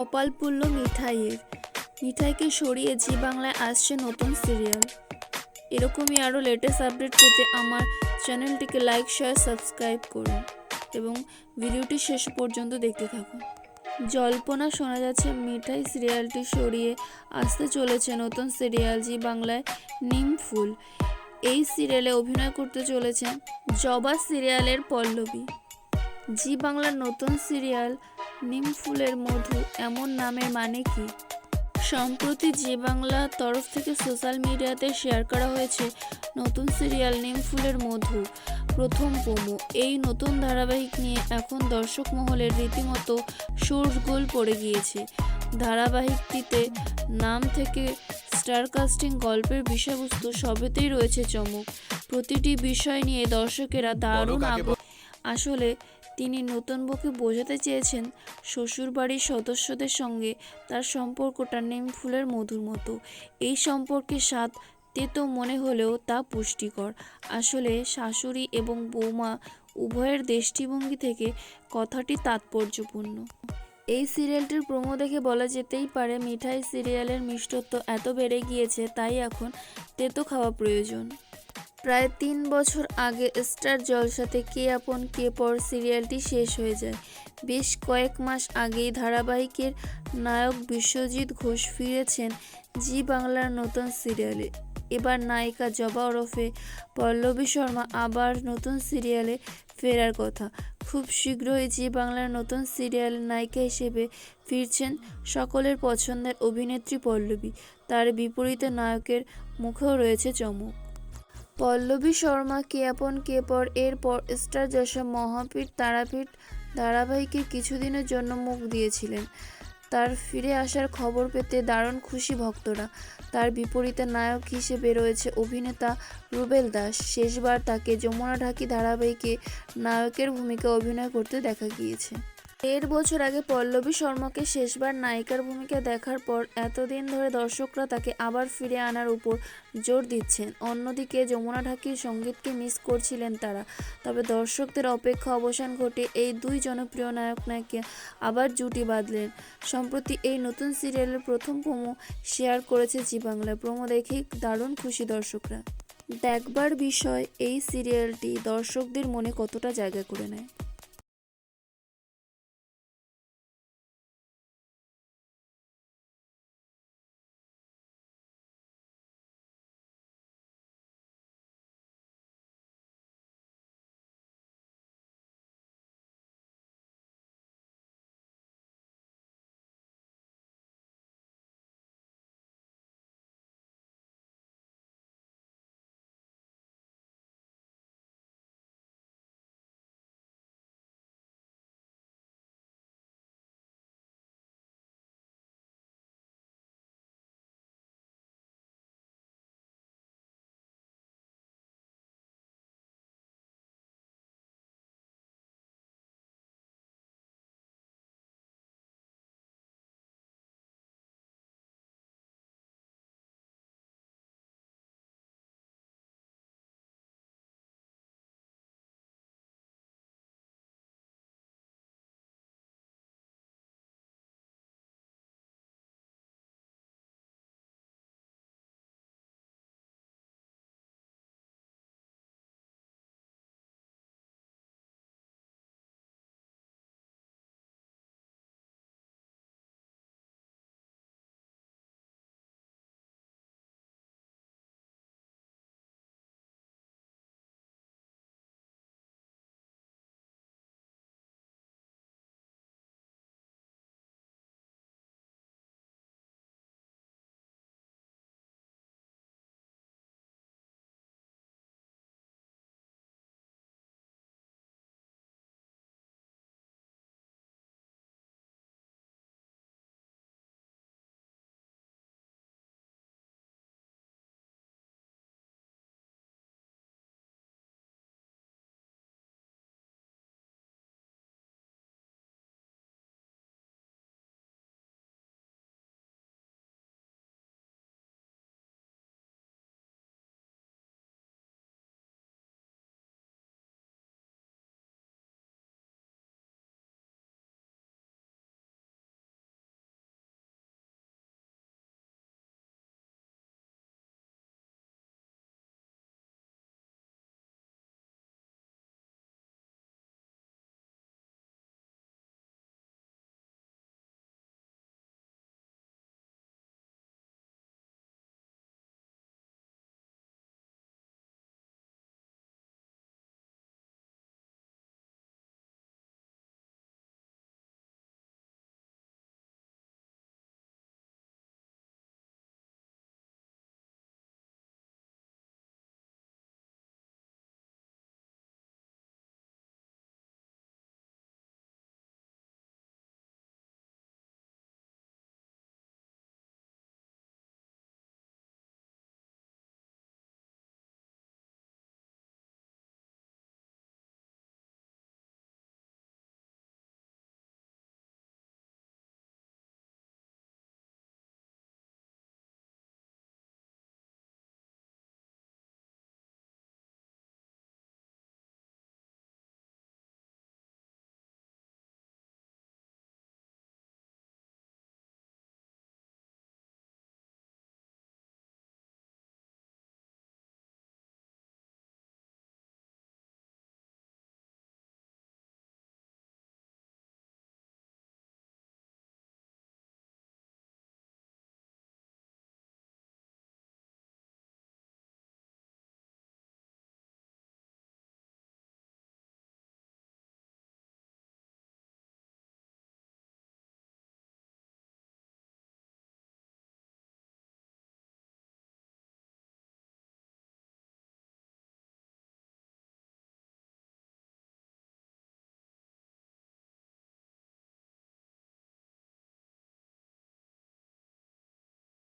কপাল পুল্ল মিঠাইয়ের। মিঠাইকে সরিয়ে জি বাংলায় আসছে নতুন সিরিয়াল। এরকমই আরও লেটেস্ট আপডেট পেতে আমার চ্যানেলটিকে লাইক শেয়ার সাবস্ক্রাইব করুন এবং ভিডিওটি শেষ পর্যন্ত দেখতে থাকুন। জল্পনা শোনা যাচ্ছে, মিঠাই সিরিয়ালটি সরিয়ে আসতে চলেছে নতুন সিরিয়াল জি বাংলায় নিম ফুল। এই সিরিয়ালে অভিনয় করতে চলেছেন জবা সিরিয়ালের পল্লবী। জি বাংলার নতুন সিরিয়াল নিম ফুলের মধু এমন নামের মানে কি? সম্প্রতি জি বাংলা তরফ থেকে সোশ্যাল মিডিয়াতে শেয়ার করা হয়েছে নতুন সিরিয়াল নিম ফুলের মধু। প্রথম পোমো এই নতুন ধারাবাহিক নিয়ে এখন দর্শক মহলের রীতিমতো শোরগোল পড়ে গিয়েছে। ধারাবাহিকটিতে নাম থেকে স্টার কাস্টিং গল্পের বিষয়বস্তু সবেতেই রয়েছে চমক। প্রতিটি বিষয় নিয়ে দর্শকেরা দারুণ আগ্রহ আসলে তিনি নতুন বউকে বোঝাতে চেয়েছেন শ্বশুরবাড়ির সদস্যদের সঙ্গে তার সম্পর্কটা নিম ফুলের মধুর মতো। এই সম্পর্কে স্বাদ তেতো মনে হলেও তা পুষ্টিকর। আসলে শাশুড়ি এবং বৌমা উভয়ের দৃষ্টিভঙ্গি থেকে কথাটি তাৎপর্যপূর্ণ। এই সিরিয়ালটির প্রোমো দেখে বলা যেতেই পারে, মিঠাই সিরিয়ালের মিষ্টত্ব এত বেড়ে গিয়েছে তাই এখন তেতো খাওয়া প্রয়োজন। প্রায় তিন বছর আগে স্টার জলসাতে কে আপন কে পর সিরিয়ালটি শেষ হয়ে যায়। বেশ কয়েক মাস আগেই ধারাবাহিকের নায়ক বিশ্বজিৎ ঘোষ ফিরেছেন জি বাংলার নতুন সিরিয়ালে। এবার নায়িকা জবা ওরফে পল্লবী শর্মা আবার নতুন সিরিয়ালে ফেরার কথা। খুব শীঘ্রই জি বাংলার নতুন সিরিয়ালের নায়িকা হিসেবে ফিরছেন সকলের পছন্দের অভিনেত্রী পল্লবী। তার বিপরীতে নায়কের মুখেও রয়েছে চমক। পল্লবী শর্মা কে আপন কে পর এরপর স্টার জশা মহাপীঠ তারাপীঠ ধারাবাহিকে কিছুদিনের জন্য মুখ দিয়েছিলেন। তার ফিরে আসার খবর পেতে দারুণ খুশি ভক্তরা। তার বিপরীতে নায়ক হিসেবে রয়েছে অভিনেতা রুবেল দাস। শেষবার তাকে যমুনা ঢাকি ধারাবাহিকে নায়কের ভূমিকা অভিনয় করতে দেখা গিয়েছে। দেড় বছর আগে পল্লবী শর্মাকে শেষবার নায়িকার ভূমিকা দেখার পর এতদিন ধরে দর্শকরা তাকে আবার ফিরে আনার উপর জোর দিচ্ছেন। অন্যদিকে যমুনা ঢাকির সঙ্গীতকে মিস করছিলেন তারা। তবে দর্শকদের অপেক্ষা অবসান ঘটে এই দুই জনপ্রিয় নায়ক নায়িকা আবার জুটি বাঁধলেন। সম্প্রতি এই নতুন সিরিয়ালের প্রথম প্রোমো শেয়ার করেছে জি বাংলা প্রোমো দেখেই দারুণ খুশি দর্শকরা। দেখবার বিষয়, এই সিরিয়ালটি দর্শকদের মনে কতটা জায়গা করে নেয়?